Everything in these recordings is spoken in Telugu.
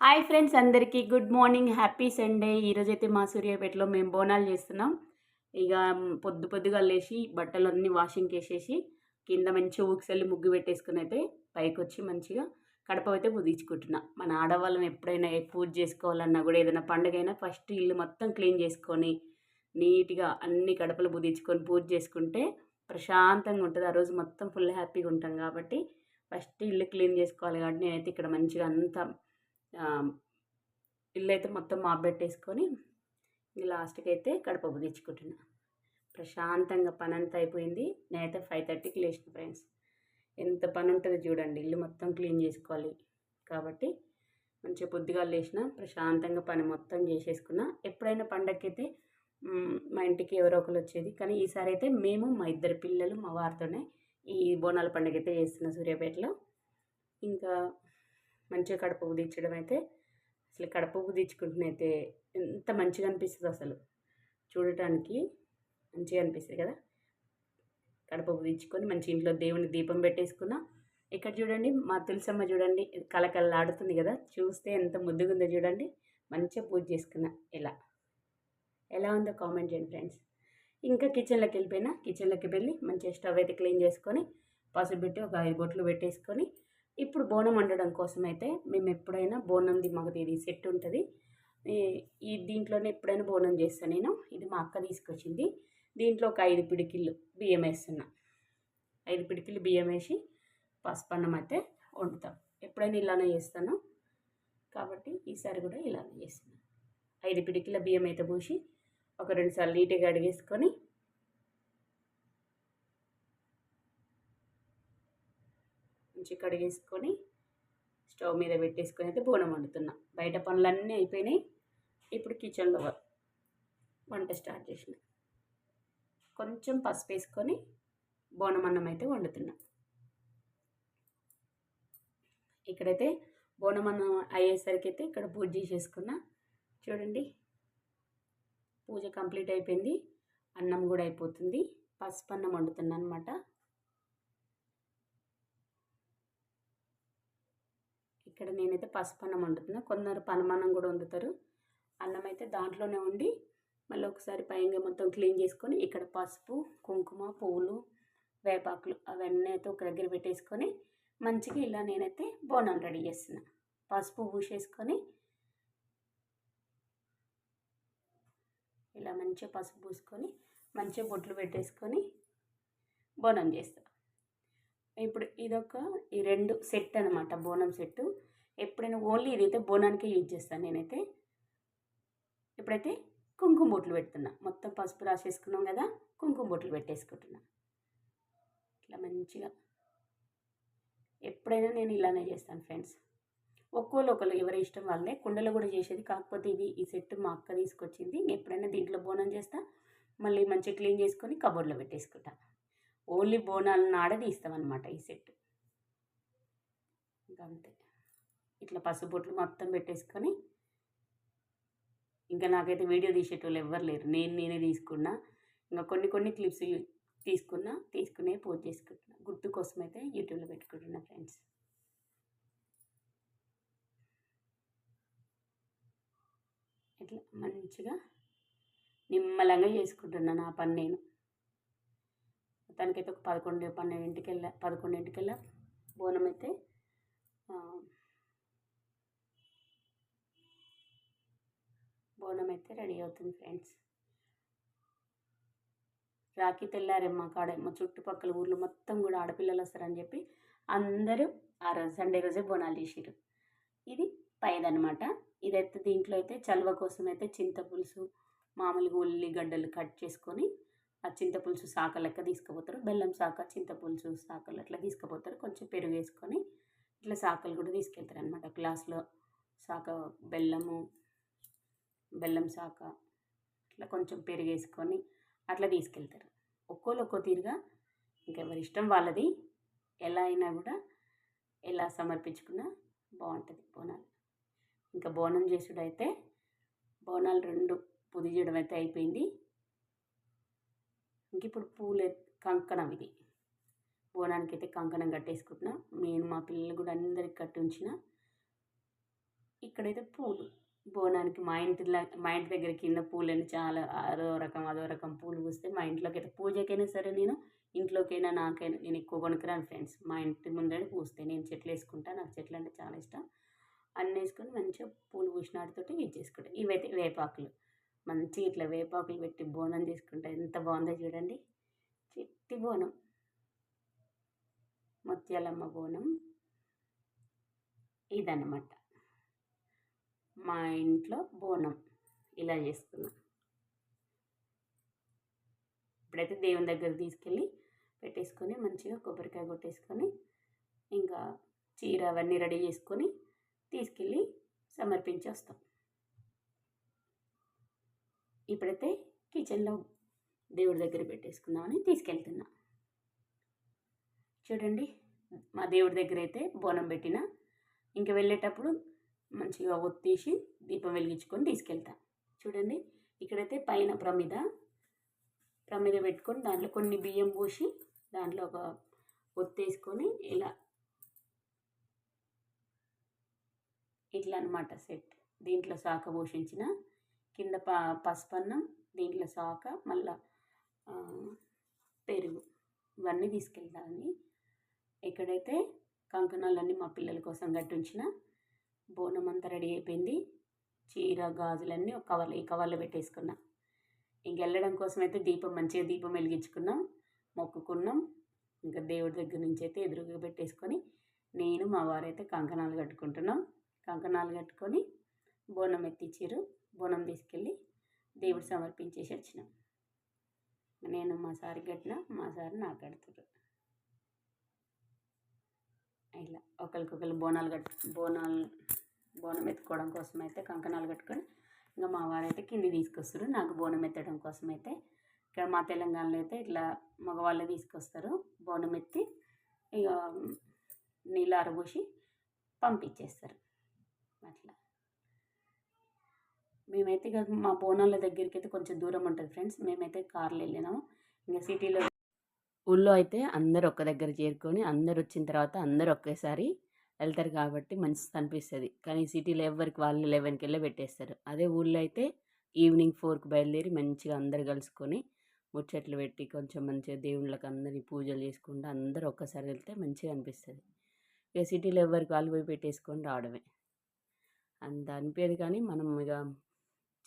హాయ్ ఫ్రెండ్స్ అందరికీ గుడ్ మార్నింగ్ హ్యాపీ సండే. ఈరోజైతే మా సూర్యాపేటలో మేము బోనాలు చేస్తున్నాం. ఇక పొద్దు పొద్దుగా లేచి బట్టలు అన్నీ వాషింగ్కి వేసేసి కింద మంచిగా ఊక్సెల్లి ముగ్గు పెట్టేసుకుని అయితే పైకి వచ్చి మంచిగా కడప అయితే పుదించుకుంటున్నా మన ఆడవాళ్ళం ఎప్పుడైనా పూజ చేసుకోవాలన్నా కూడా ఏదైనా పండుగ అయినా ఫస్ట్ ఇల్లు మొత్తం క్లీన్ చేసుకొని నీట్గా అన్ని కడపలు పుదించుకొని పూజ చేసుకుంటే ప్రశాంతంగా ఉంటుంది. ఆ రోజు మొత్తం ఫుల్ హ్యాపీగా ఉంటాం కాబట్టి ఫస్ట్ ఇల్లు క్లీన్ చేసుకోవాలి కాబట్టి నేనైతే ఇక్కడ మంచిగా అంతా ఇల్లు అయితే మొత్తం మాప్ పెట్టేసుకొని లాస్ట్కి అయితే కడప తెచ్చుకుంటున్నా. ప్రశాంతంగా పని అంతా అయిపోయింది. నేనైతే ఫైవ్ థర్టీకి లేచిన ఫ్రెండ్స్. ఎంత పని ఉంటుందో చూడండి. ఇల్లు మొత్తం క్లీన్ చేసుకోవాలి కాబట్టి మంచిగా పొద్దుగా లేచిన ప్రశాంతంగా పని మొత్తం చేసేసుకున్నా. ఎప్పుడైనా పండగకైతే మా ఇంటికి ఎవరో ఒకరు వచ్చేది. కానీ ఈసారి అయితే మేము మా ఇద్దరు పిల్లలు మా వారితోనే ఈ బోనాల పండుగ అయితే చేస్తున్న సూర్యాపేటలో. ఇంకా మంచిగా కడప ఉదించడం అయితే అసలు కడప ఉదించుకుంటున్నైతే ఎంత మంచిగా అనిపిస్తుంది అసలు. చూడటానికి మంచిగా అనిపిస్తుంది కదా. కడప ఉదించుకొని మంచి ఇంట్లో దేవుని దీపం పెట్టేసుకున్నా ఇక్కడ చూడండి మా తులసమ్మ చూడండి కలకలలాడుతుంది కదా. చూస్తే ఎంత ముద్దుగా ఉందో చూడండి. మంచిగా పూజ చేసుకున్నా ఎలా ఎలా ఉందో కామెంట్ చేయండి ఫ్రెండ్స్. ఇంకా కిచెన్లోకి వెళ్ళిపోయినా కిచెన్లోకి వెళ్ళి మంచిగా స్టవ్ అయితే క్లీన్ చేసుకొని పసుపు పెట్టి ఒక ఐదు బొట్లు పెట్టేసుకొని ఇప్పుడు బోనం వండడం కోసం అయితే మేము ఎప్పుడైనా బోనంది మాకు ఇది సెట్ ఉంటుంది. ఈ- దీంట్లోనే ఎప్పుడైనా బోనం చేస్తాను నేను. ఇది మా అక్క తీసుకొచ్చింది. దీంట్లో ఒక ఐదు పిడికిళ్ళు బియ్యం వేస్తున్నా. ఐదు పిడికిళ్ళు బియ్యం వేసి పసుపన్నం అయితే వండుతాం. ఎప్పుడైనా ఇలానే చేస్తాను. కాబట్టి ఈసారి కూడా ఇలానే చేస్తున్నాను ఐదు పిడికిల బియ్యం అయితే పూసి ఒక రెండు సార్లు నీట్గా అడిగేసుకొని మంచి కడిగేసుకొని స్టవ్ మీద పెట్టేసుకొని అయితే బోనం వండుతున్నా. బయట పనులన్నీ అయిపోయినాయి. ఇప్పుడు కిచెన్లో వంట స్టార్ట్ చేసిన. కొంచెం పసుపు వేసుకొని బోనం అన్నం అయితే వండుతున్నా. ఇక్కడైతే బోనం అన్నం అయ్యేసరికి అయితే ఇక్కడ పూజ చేసేసుకున్నా. చూడండి. పూజ కంప్లీట్ అయిపోయింది. అన్నం కూడా అయిపోతుంది. పసుపు అన్నం వండుతున్నా అనమాట ఇక్కడ నేనైతే పసుపు అన్నం వండుతున్నా. కొందరు పనమన్నం కూడా వండుతారు. అన్నం అయితే దాంట్లోనే వండి మళ్ళీ ఒకసారి పైగా మొత్తం క్లీన్ చేసుకొని ఇక్కడ పసుపు కుంకుమ పువ్వులు వేపాకులు అవన్నీ అయితే ఒక దగ్గర పెట్టేసుకొని మంచిగా ఇలా నేనైతే బోనం రెడీ చేస్తున్నా. పసుపు పూసేసుకొని ఇలా మంచిగా పసుపు పూసుకొని మంచిగా బొట్లు పెట్టేసుకొని బోనం చేస్తా. ఇప్పుడు ఇదొక ఈ రెండు సెట్ అనమాట బోనం సెట్టు. ఎప్పుడైనా ఓన్లీ ఇదైతే బోనానికే యూజ్ చేస్తాను నేనైతే. ఇప్పుడైతే కుంకుమ బొట్లు పెడుతున్నా. మొత్తం పసుపు రాసేసుకున్నాం కదా కుంకుమ బొట్లు పెట్టేసుకుంటున్నా. ఇట్లా మంచిగా. ఎప్పుడైనా నేను ఇలానే చేస్తాను ఫ్రెండ్స్. ఒక్కోళ్ళు ఒకళ్ళు ఎవరి ఇష్టం వాళ్ళే. కుండలో కూడా చేసేది కాకపోతే ఇది ఈ సెట్ మా అక్క తీసుకొచ్చింది. ఎప్పుడైనా దీంట్లో బోనం చేస్తా. మళ్ళీ మంచిగా క్లీన్ చేసుకొని కబోర్డ్లో పెట్టేసుకుంటా. ఓన్లీ బోనాలను ఆడది ఇస్తామన్నమాట ఈ సెట్. ఇంకా అంతే. ఇట్లా పసుపు బొట్లు మొత్తం పెట్టేసుకొని ఇంకా నాకైతే వీడియో తీసేటోళ్ళు ఎవ్వరు లేరు. నేను నేనే తీసుకున్నా. ఇంకా కొన్ని కొన్ని క్లిప్స్ తీసుకున్నా తీసుకునే పోస్ట్ చేసుకుంటున్నా. గుర్తు కోసం అయితే యూట్యూబ్లో పెట్టుకుంటున్నా ఫ్రెండ్స్. ఇట్లా మంచిగా నిమ్మలంగా చేసుకుంటున్నా నా పని నేను. మొత్తానికైతే ఒక పదకొండు పన్నెండింటికి వెళ్ళా పదకొండింటికి వెళ్ళా బోనం అయితే బోనం అయితే రెడీ అవుతుంది ఫ్రెండ్స్. రాఖీ తెల్లారే మా కాడ మా చుట్టుపక్కల ఊర్లో మొత్తం కూడా ఆడపిల్లలు వస్తారని చెప్పి అందరూ ఆ రోజు సండే రోజే బోనాలు చేసిర్రు ఇది పైదనమాట ఇదైతే దీంట్లో అయితే చల్వ కోసం అయితే చింతపులుసు మామూలుగా ఉల్లిగడ్డలు కట్ చేసుకొని ఆ చింతపులుసు సాక లెక్క తీసుకుపోతారు. బెల్లం సాక చింతపులుసు సాకలు అట్లా తీసుకుపోతారు. కొంచెం పెరుగు వేసుకొని ఇట్లా సాకలు కూడా తీసుకెళ్తారు అనమాట గ్లాస్లో సాక బెల్లము బెల్లం శాఖ ఇట్లా కొంచెం పెరిగేసుకొని అట్లా తీసుకెళ్తారు. ఒక్కోళ్ళు ఒక్కో తీరుగా ఇంకెవరి ఇష్టం వాళ్ళది. ఎలా అయినా కూడా ఎలా సమర్పించుకున్నా బాగుంటుంది బోనాలు. ఇంకా బోనం చేసుడు అయితే బోనాలు రెండు పుది చేయడం అయితే అయిపోయింది. ఇంక ఇప్పుడు పూలు కంకణం ఇది. బోనానికి అయితే కంకణం కట్టేసుకుంటున్నా. నేను మా పిల్లలు కూడా అందరికి కట్టి ఉంచిన ఇక్కడైతే పూలు. బోనానికి మా ఇంటిలో మా ఇంటి దగ్గర కింద పూలని చాలా అదో రకం అదో రకం పూలు పూస్తే మా ఇంట్లోకి అయితే పూజకైనా సరే నేను ఇంట్లోకైనా నాకైనా నేను ఎక్కువ కొనుక్కురాను ఫ్రెండ్స్. మా ఇంటి ముందర పూస్తే నేను చెట్లు వేసుకుంటా నాకు చెట్లు అంటే చాలా ఇష్టం. అన్నీ వేసుకొని మంచిగా పూలు పూసిన వాటితోటి ఇది చేసుకుంటాను ఇవైతే వేపాకులు. మంచిగా ఇట్లా వేపాకులు పెట్టి బోనం తీసుకుంటా ఎంత బాగుందో చూడండి. చిట్టి బోనం. ముత్యాలమ్మ బోనం. ఇదన్నమాట. మా ఇంట్లో బోనం. ఇలా చేసుకున్నాం ఇప్పుడైతే దేవుని దగ్గర తీసుకెళ్ళి పెట్టేసుకొని మంచిగా కొబ్బరికాయ కొట్టేసుకొని ఇంకా చీర అవన్నీ రెడీ చేసుకొని తీసుకెళ్ళి సమర్పించి వస్తాం. ఇప్పుడైతే కిచెన్లో దేవుడి దగ్గర పెట్టేసుకుందామని తీసుకెళ్తున్నా. చూడండి మా దేవుడి దగ్గర అయితే బోనం పెట్టిన. ఇంకా వెళ్ళేటప్పుడు మంచిగా ఒత్తేసి దీపం వెలిగించుకొని తీసుకెళ్తా. చూడండి ఇక్కడైతే పైన ప్రమిద. ప్రమిద పెట్టుకొని దాంట్లో కొన్ని బియ్యం పోసి దాంట్లో ఒక ఒత్తేసుకొని ఇలా ఇట్లా అనమాట సెట్. దీంట్లో శాఖ పోషించిన కింద ప పసుపన్నం దీంట్లో శాఖ మళ్ళా పెరుగు. ఇవన్నీ తీసుకెళ్తాను ఎక్కడైతే కంకణాలన్నీ మా పిల్లల కోసం కట్టించిన బోనం అంతా రెడీ అయిపోయింది. చీర గాజులన్నీ ఒక కవర్లో ఈ కవర్లో పెట్టేసుకున్నా. ఇంక వెళ్ళడం కోసం అయితే దీపం మంచిగా దీపం వెలిగించుకున్నాం. మొక్కుకున్నాం. ఇంకా దేవుడి దగ్గర నుంచి అయితే ఎదురుగా పెట్టేసుకొని నేను మా వారైతే కంకణాలు కట్టుకుంటున్నాం. కంకణాలు కట్టుకొని బోనం ఎత్తిచ్చారు. బోనం తీసుకెళ్ళి దేవుడు సమర్పించేసి వచ్చినాం. నేను మా సారి కట్టిన మా సారి నాకు కడుతున్నారు. ఇలా ఒకరికొకరు బోనాలు కట్టు బోనాలు బోనం ఎత్తుకోవడం కోసం అయితే కంకణాలు కట్టుకొని ఇంకా మా వారైతే కింది తీసుకొస్తారు. నాకు బోనం ఎత్తడం కోసం అయితే ఇక్కడ మా తెలంగాణలో అయితే ఇట్లా మగవాళ్ళే తీసుకొస్తారు. బోనం ఎత్తి ఇక నీళ్ళు ఆరబోసి పంపించేస్తారు. అట్లా. మేమైతే ఇక మా బోనాల దగ్గరికి అయితే కొంచెం దూరం ఉంటుంది ఫ్రెండ్స్. మేమైతే కార్లో వెళ్ళినాము. ఇంకా సిటీలో ఊళ్ళో అయితే అందరు ఒక్క దగ్గర చేరుకొని అందరు వచ్చిన తర్వాత అందరు ఒకేసారి వెళ్తారు కాబట్టి మంచిది అనిపిస్తుంది. కానీ సిటీలో ఎవరికి వాళ్ళు లెవెన్కి వెళ్ళి పెట్టేస్తారు. అదే ఊళ్ళో అయితే ఈవినింగ్ ఫోర్కి బయలుదేరి మంచిగా అందరు కలుసుకొని ముచ్చట్లు పెట్టి కొంచెం మంచిగా దేవుళ్ళకి అందరినీ పూజలు చేసుకుంటూ అందరూ ఒక్కసారి వెళ్తే మంచిగా అనిపిస్తుంది. ఇక సిటీలో ఎవరికి వాళ్ళు పోయి పెట్టేసుకొని రావడమే. అంత అనిపించదు కానీ మనం ఇక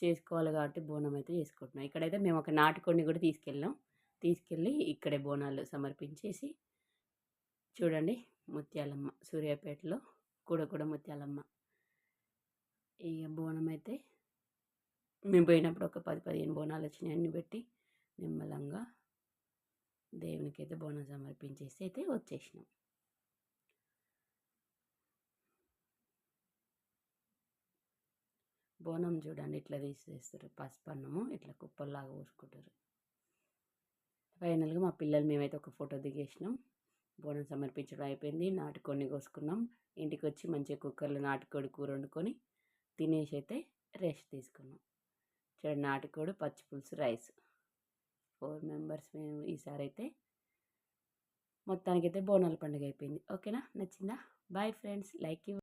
చేసుకోవాలి కాబట్టి బోనం అయితే చేసుకుంటున్నాం. ఇక్కడైతే మేము ఒక నాటుకొని కూడా తీసుకెళ్ళాం. తీసుకెళ్ళి ఇక్కడే బోనాలు సమర్పించేసి చూడండి ముత్యాలమ్మ సూర్యాపేటలో కూడ కూడా ముత్యాలమ్మ. ఇక బోనం అయితే మేము పోయినప్పుడు ఒక పది పదిహేను బోనాలు వచ్చినాయి అన్ని పెట్టి నిమ్మలంగా దేవునికి అయితే బోనం సమర్పించేసి అయితే వచ్చేసినాం. బోనం చూడండి ఇట్లా తీసేస్తారు? పసుపు అన్నము ఇట్లా కుప్పల్లాగా పోసుకుంటారు ఫైనల్గా మా పిల్లలు మేమైతే ఒక ఫోటో దిగేసినాం. బోనం సమర్పించడం అయిపోయింది. నాటుకొని కోసుకున్నాం. ఇంటికి వచ్చి మంచిగా కుక్కర్లో నాటుకోడి కూర వండుకొని తినేసి అయితే రెస్ట్ తీసుకున్నాం. చూడండి నాటుకోడి పచ్చి పులుసు రైస్. ఫోర్ మెంబర్స్ మేము ఈసారి అయితే మొత్తానికైతే బోనాల పండుగ అయిపోయింది. ఓకేనా? నచ్చిందా? Bye friends. Like you.